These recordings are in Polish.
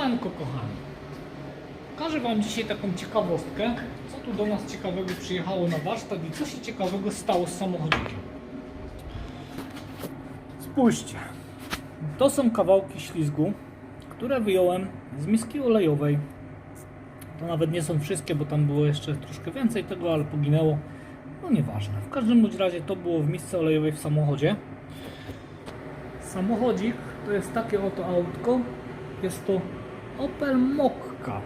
Siemanko kochani. Pokażę Wam dzisiaj taką ciekawostkę, co tu do nas ciekawego przyjechało na warsztat i co się ciekawego stało z samochodzikiem. Spójrzcie. To są kawałki ślizgu, które wyjąłem z miski olejowej. To nawet nie są wszystkie, bo tam było jeszcze troszkę więcej tego, ale poginęło. No nieważne. W każdym bądź razie to było w misce olejowej w samochodzie. Samochodzik to jest takie oto autko. Jest to Opel Mokka.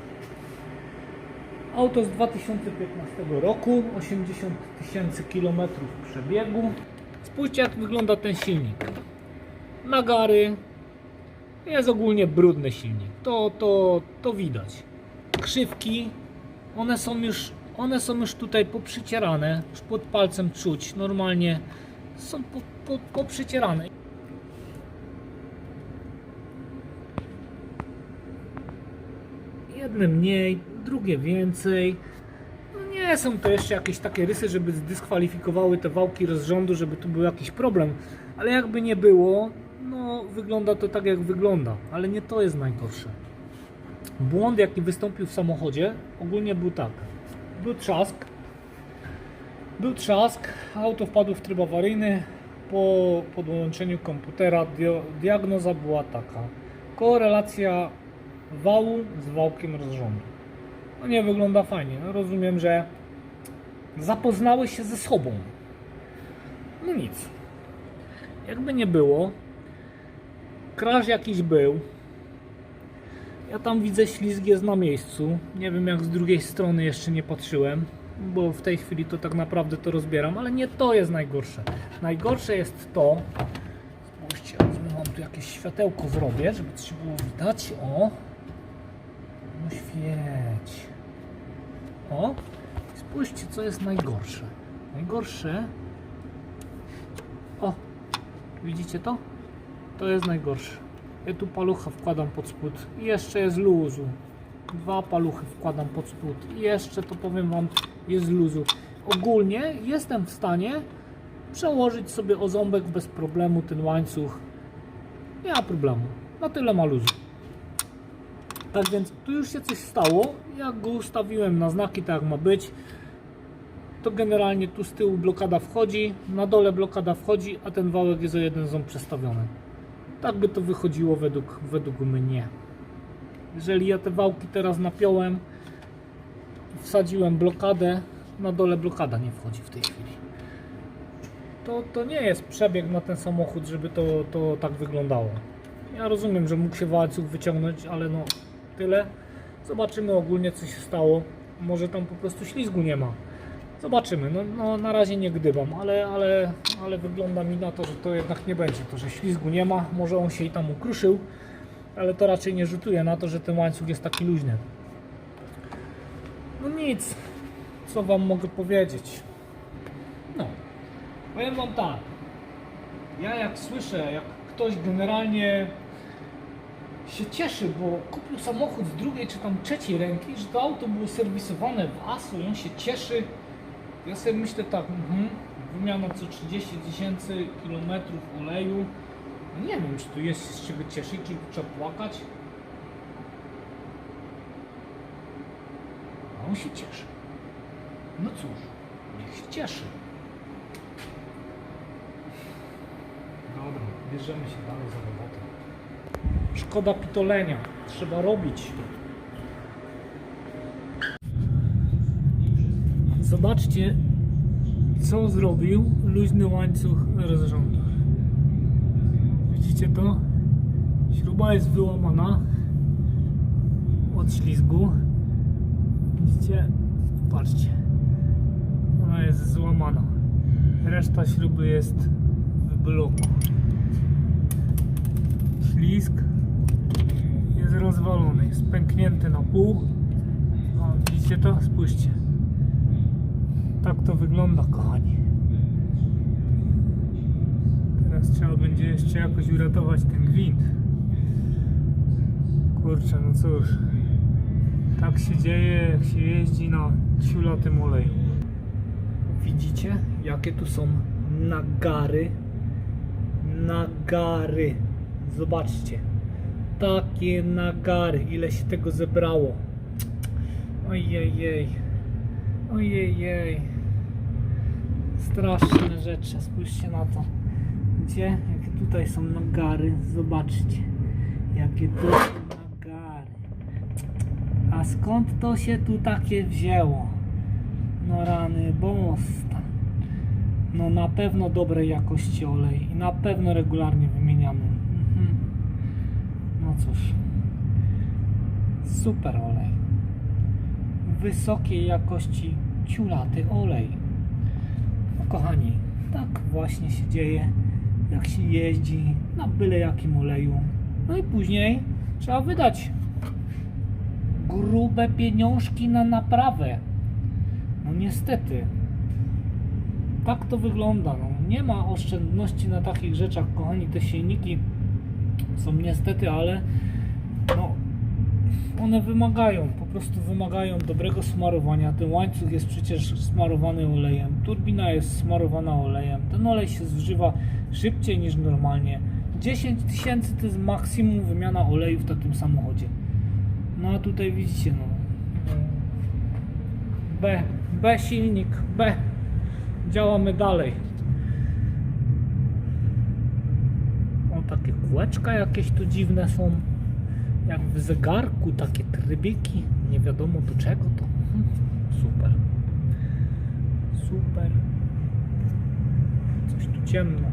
Auto z 2015 roku, 80 tysięcy kilometrów przebiegu. Spójrzcie jak wygląda ten silnik. Nagary. Jest ogólnie brudny silnik. To, to, to widać. Krzywki, one są już, one są już tutaj poprzycierane. Już pod palcem czuć. Normalnie są po, po, poprzycierane. Jedne mniej, drugie więcej. No nie są to jeszcze jakieś takie rysy, żeby zdyskwalifikowały te wałki rozrządu, żeby tu był jakiś problem. Ale jakby nie było, no wygląda to tak jak wygląda. Ale nie to jest najgorsze. Błąd jaki wystąpił w samochodzie ogólnie był tak. Był trzask. Był trzask, auto wpadło w tryb awaryjny. Po podłączeniu komputera diagnoza była taka. Korelacja wału z wałkiem rozrządu. No nie wygląda fajnie. No rozumiem, że zapoznały się ze sobą. No nic. Jakby nie było, krasz jakiś był. Ja tam widzę ślizg jest na miejscu. Nie wiem jak z drugiej strony jeszcze nie patrzyłem, bo w tej chwili to tak naprawdę to rozbieram, ale nie to jest najgorsze. Najgorsze jest to, spójrzcie, wam tu jakieś światełko zrobię, żeby coś było widać. O, świeć. O, spójrzcie co jest najgorsze. Najgorsze. O, widzicie to? To jest najgorsze. Ja tu palucha wkładam pod spód i jeszcze jest luzu. Dwa paluchy wkładam pod spód i jeszcze to powiem wam jest luzu. Ogólnie jestem w stanie przełożyć sobie o ząbek bez problemu ten łańcuch. Nie ma problemu. Na tyle ma luzu. Tak więc tu już się coś stało. Jak go ustawiłem na znaki tak jak ma być, to generalnie tu z tyłu blokada wchodzi, na dole blokada wchodzi, a ten wałek jest o jeden ząb przestawiony. Tak by to wychodziło według, według mnie. Jeżeli ja te wałki teraz napiąłem, wsadziłem blokadę, na dole blokada nie wchodzi w tej chwili. To, to nie jest przebieg na ten samochód, żeby to, to tak wyglądało. Ja rozumiem, że mógł się łańcuch wyciągnąć, ale no tyle. Zobaczymy ogólnie co się stało. Może tam po prostu ślizgu nie ma. Zobaczymy. No, no na razie nie gdybam, ale, ale, ale wygląda mi na to, że to jednak nie będzie. To, że ślizgu nie ma, może on się i tam ukruszył, ale to raczej nie rzutuje na to, że ten łańcuch jest taki luźny. No nic. Co wam mogę powiedzieć? No. Powiem wam tak. Ja jak słyszę, jak ktoś generalnie się cieszy, bo kupił samochód z drugiej czy tam trzeciej ręki, że to auto było serwisowane w ASU i on się cieszy. Ja sobie myślę tak, mhm, wymiana co 30 tysięcy kilometrów oleju. No nie wiem, czy tu jest z czego cieszyć, czy trzeba płakać. A on się cieszy. No cóż, niech się cieszy. Dobra, bierzemy się dalej za robotę. Szkoda pitolenia. Trzeba robić. Zobaczcie, co zrobił luźny łańcuch rozrządu. Widzicie to? Śruba jest wyłamana od ślizgu. Widzicie? Patrzcie. Ona jest złamana. Reszta śruby jest w bloku. Ślizg jest rozwalony, jest pęknięty na pół. O, widzicie to? Spójrzcie. Tak to wygląda, kochani. Teraz trzeba będzie jeszcze jakoś uratować ten gwint. Kurczę, no cóż. Tak się dzieje, jak się jeździ na ciulatym oleju. Widzicie, jakie tu są nagary? Nagary. Zobaczcie. Takie nagary, ile się tego zebrało. Ojej, ojej, straszne rzeczy, spójrzcie na to. Gdzie? Jakie tutaj są nagary, zobaczcie. Jakie tu są nagary. A skąd to się tu takie wzięło? No rany bosta. No na pewno dobrej jakości olej i na pewno regularnie wymieniany. Cóż. Super olej. Wysokiej jakości ciulaty olej. No kochani, tak właśnie się dzieje, jak się jeździ na byle jakim oleju. No i później trzeba wydać grube pieniążki na naprawę. No niestety. Tak to wygląda. No. Nie ma oszczędności na takich rzeczach, kochani. Te silniki są niestety, ale no, one wymagają, po prostu wymagają dobrego smarowania. Ten łańcuch jest przecież smarowany olejem, turbina jest smarowana olejem. Ten olej się zużywa szybciej niż normalnie. 10 tysięcy to jest maksimum wymiana oleju w takim samochodzie. No a tutaj widzicie, no. B, B silnik, B. Działamy dalej. O, takie kółeczka jakieś tu dziwne są. Jak w zegarku, takie trybiki. Nie wiadomo do czego to. Mhm. Super. Super. Coś tu ciemno.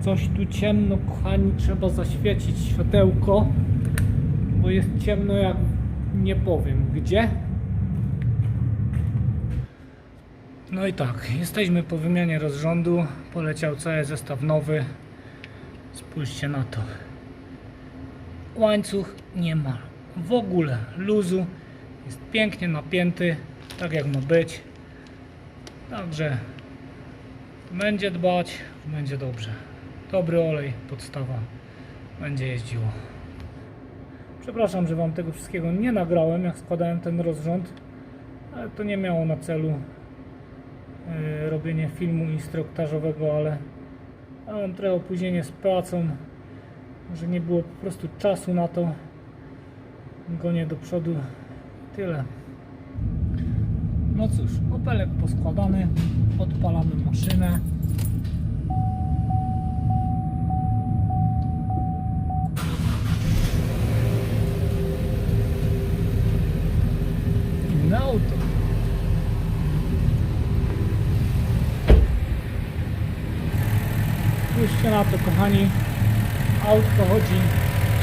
Coś tu ciemno, kochani. Trzeba zaświecić światełko, bo jest ciemno jak nie powiem gdzie. No i tak, jesteśmy po wymianie rozrządu. Poleciał cały zestaw nowy. Spójrzcie na to. Łańcuch nie ma w ogóle luzu. Jest pięknie napięty, tak jak ma być. Także będzie dbać, będzie dobrze. Dobry olej, podstawa. Będzie jeździło. Przepraszam, że Wam tego wszystkiego nie nagrałem, jak składałem ten rozrząd, ale to nie miało na celu e, robienie filmu instruktażowego, ale mam trochę opóźnienie z pracą, że nie było po prostu czasu na to. Gonię do przodu. Tyle. No cóż, opelek poskładany, odpalamy maszynę. Spójrzcie na to, kochani. Autko chodzi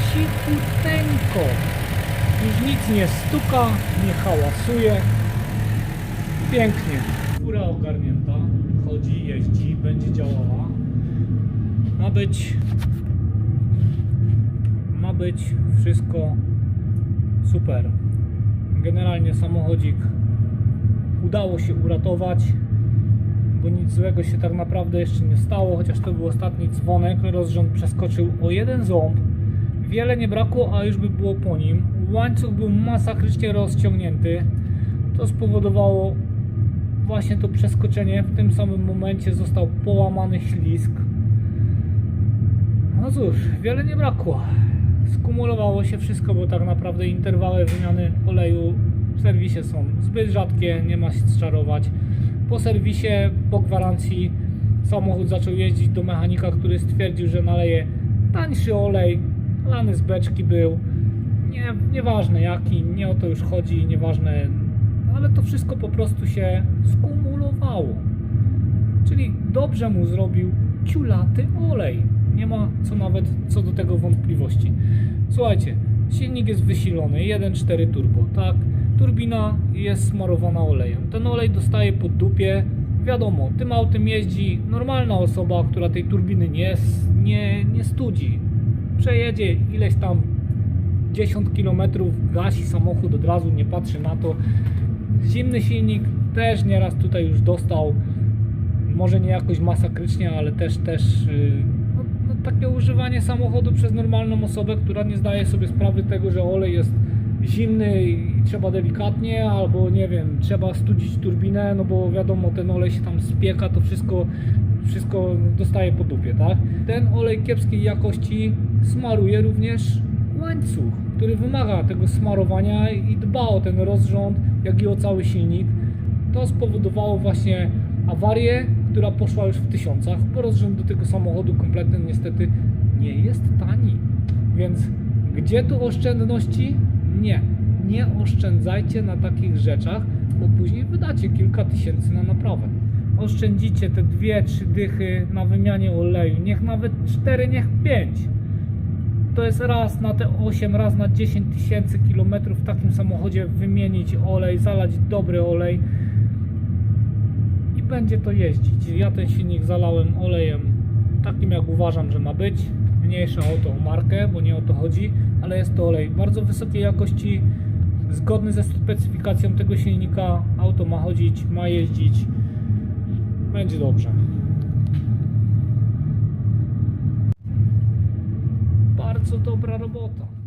cichuteńko. Już nic nie stuka, nie hałasuje. Pięknie. Fura ogarnięta. Chodzi, jeździ, będzie działała. Ma być... Ma być wszystko super. Generalnie samochodzik udało się uratować bo nic złego się tak naprawdę jeszcze nie stało, chociaż to był ostatni dzwonek, rozrząd przeskoczył o jeden ząb, wiele nie brakło, a już by było po nim, łańcuch był masakrycznie rozciągnięty, to spowodowało właśnie to przeskoczenie, w tym samym momencie został połamany ślisk, no cóż, wiele nie brakło, skumulowało się wszystko, bo tak naprawdę interwały wymiany oleju w serwisie są zbyt rzadkie, nie ma się czarować, po serwisie, po gwarancji samochód zaczął jeździć do mechanika, który stwierdził, że naleje tańszy olej, lany z beczki był. Nie, nieważne jaki, nie o to już chodzi, nieważne, ale to wszystko po prostu się skumulowało. Czyli dobrze mu zrobił ciulaty olej. Nie ma co nawet co do tego wątpliwości. Słuchajcie, silnik jest wysilony, 1.4 turbo, tak? turbina jest smarowana olejem. Ten olej dostaje pod dupie. Wiadomo, tym autem jeździ normalna osoba, która tej turbiny nie, nie, nie studzi. Przejedzie ileś tam 10 km, gasi samochód od razu, nie patrzy na to. Zimny silnik też nieraz tutaj już dostał. Może nie jakoś masakrycznie, ale też też no, takie używanie samochodu przez normalną osobę, która nie zdaje sobie sprawy tego, że olej jest zimny i trzeba delikatnie, albo nie wiem, trzeba studzić turbinę, no bo wiadomo, ten olej się tam spieka, to wszystko wszystko dostaje po dupie, tak? Ten olej kiepskiej jakości smaruje również łańcuch, który wymaga tego smarowania i dba o ten rozrząd, jak i o cały silnik. To spowodowało właśnie awarię, która poszła już w tysiącach, bo rozrząd do tego samochodu kompletny niestety nie jest tani. Więc gdzie tu oszczędności? Nie. Nie oszczędzajcie na takich rzeczach, bo później wydacie kilka tysięcy na naprawę. Oszczędzicie te dwie, trzy dychy na wymianie oleju, niech nawet cztery, niech pięć. To jest raz na te 8, raz na 10 tysięcy kilometrów w takim samochodzie wymienić olej, zalać dobry olej będzie to jeździć. Ja ten silnik zalałem olejem takim jak uważam, że ma być. Mniejsza o tą markę, bo nie o to chodzi, ale jest to olej bardzo wysokiej jakości, zgodny ze specyfikacją tego silnika. Auto ma chodzić, ma jeździć. Będzie dobrze. Bardzo dobra robota.